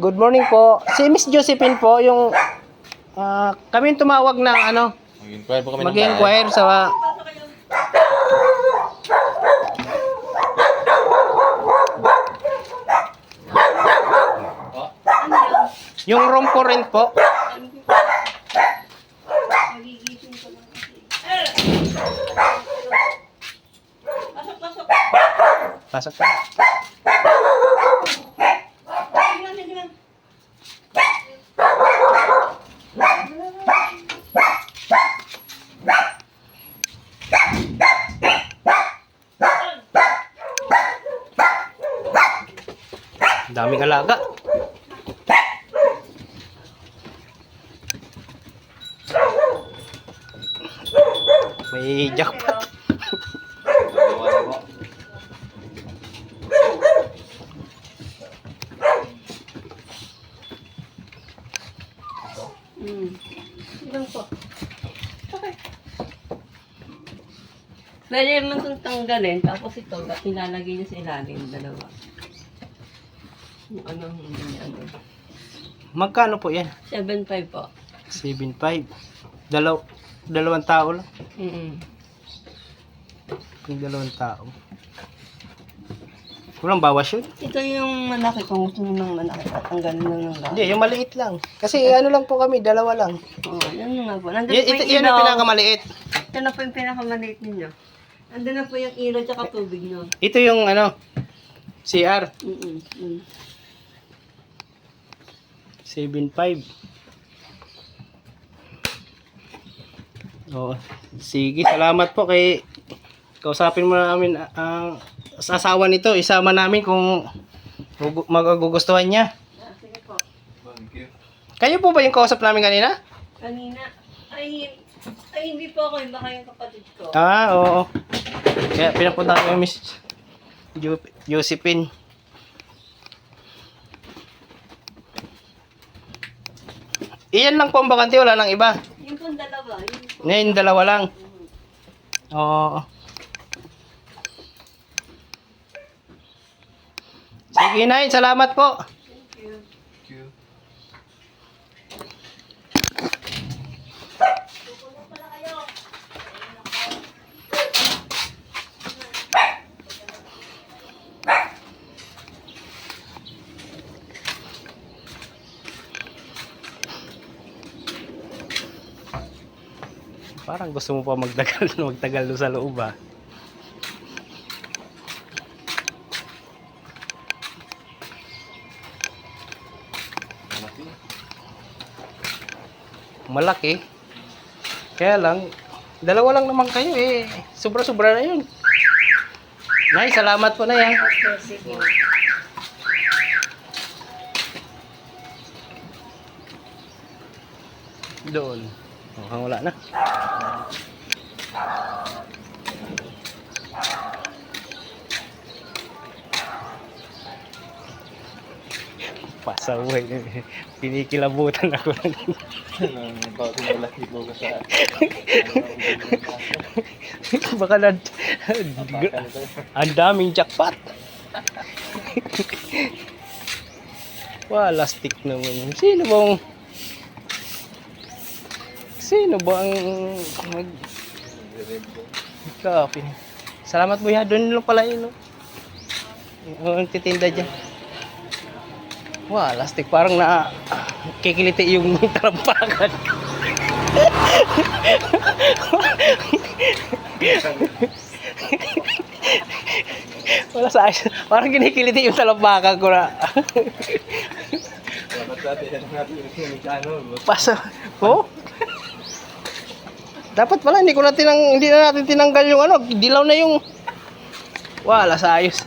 Good morning po. Si Miss Josephine po, yung ah, kami yung tumawag ng ano, Mag-inquire po kami ng bahay. mag-inquire sa yung room ko rin po. Pasok, pasok. Pasok ka. Daming alaga. May jackpot. Hmm. Ilan po? Okay. Pwede naman itong tanggalin, tapos ito, ilalagay niya sa ilalim, dalawa. Yung ano, niya ano. Magkano po yan? 7.5 po. 7.5. Dalaw dalawang tao lang. Mm Yung dalawang tao. Walang bawas yun? Ito yung malaki, kung gusto mo ng malaki, tatanggalin mo ng lahat. Hindi, yung maliit lang. Kasi ano lang po kami, dalawa lang. Oo, yan nga po. Nandun Y- po ito, yung yan ang ilaw. pinakamaliit. Ito na po yung pinakamaliit ninyo. Nandun na po yung ilaw tsaka tubig nyo. Ito yung ano, CR. Mm mm 7.5. Oo. Sige, salamat po kay kausapin mo namin ang sa asawa nito. Isama namin kung gugu- magugustuhan niya. Ah, sige po. Thank you. Kayo po ba yung kausap namin kanina? Kanina, ay, ay hindi po ako, yun, baka yung kapatid ko. Ah, oo. Kaya pinapunta ko yung Miss Jo- Josephine. Iyan lang po ang bakante, wala nang iba. Yung pong dalawa, yun po. Ngayon, dalawa lang. Oo. Sige, Nay. Salamat po. Thank you. Thank you. Parang gusto mo pa magtagal, magtagal doon sa loob ah. Malaki. Kaya lang, dalawa lang naman kayo eh. Sobra-sobra na yun. Nay, salamat po na yan. Sige. Doon. Oh, wala na. Pasaway. Pinikilabutan ako. Nang bawat yung malaki po ka sa... Baka na... Ang daming jackpot. Wala stick naman. Sino bang... Sino ba ang mag... Copy. Salamat buya. Doon lang pala yun. Yung titinda dyan. Wala stick. Parang na... Kikiliti yung tarampakan. Wala sa ayos. Parang kinikiliti yung talampakan ko na. Dati yan natin mekano. Paso. Oh? Dapat pala hindi ko na tinang hindi na natin tinanggal yung ano, dilaw na yung wala sa ayos.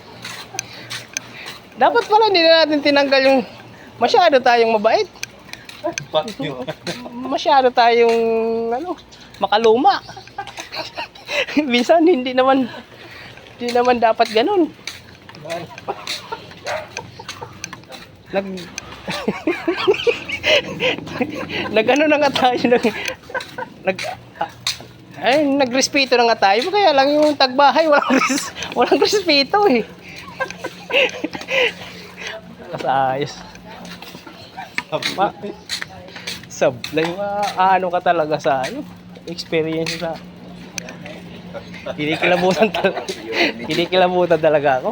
Dapat pala hindi na natin tinanggal yung masyado tayong mabait. Fuck you. Masyado tayong ano, makaluma. Minsan hindi naman hindi naman dapat ganun. Nag Nagano na nga tayo nag nag ay nagrespeto na nga tayo kaya lang yung tagbahay walang res, walang respeto eh. Sa ayos. Ma- sablay, ano ka talaga sa ano, experience sa kinikilabutan talaga. kinikilabutan talaga ako.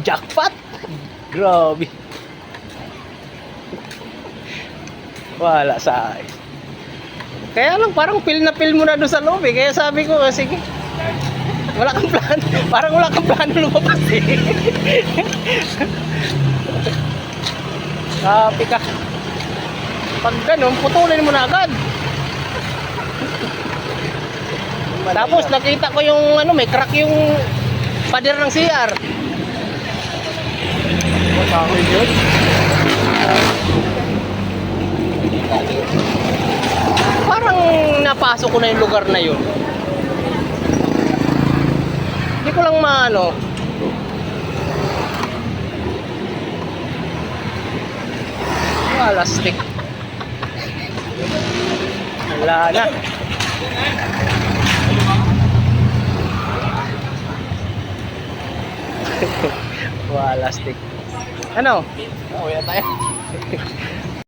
Jackpot! Grabe. Wala sa akin. Kaya lang parang feel na feel mo na doon sa loob eh. Kaya sabi ko, "Ah, sige. Wala kang plan. Parang wala kang plano lumabas eh. Sabi ka. Pag ganun, putulin mo na agad. Tapos nakita ko yung ano, may crack yung pader ng CR. Matawin yun. Parang napasok ko na yung lugar na yun. Hindi ko lang maano. Wala, stick. Wala na. Wala, stick. Ano? Uwi na tayo.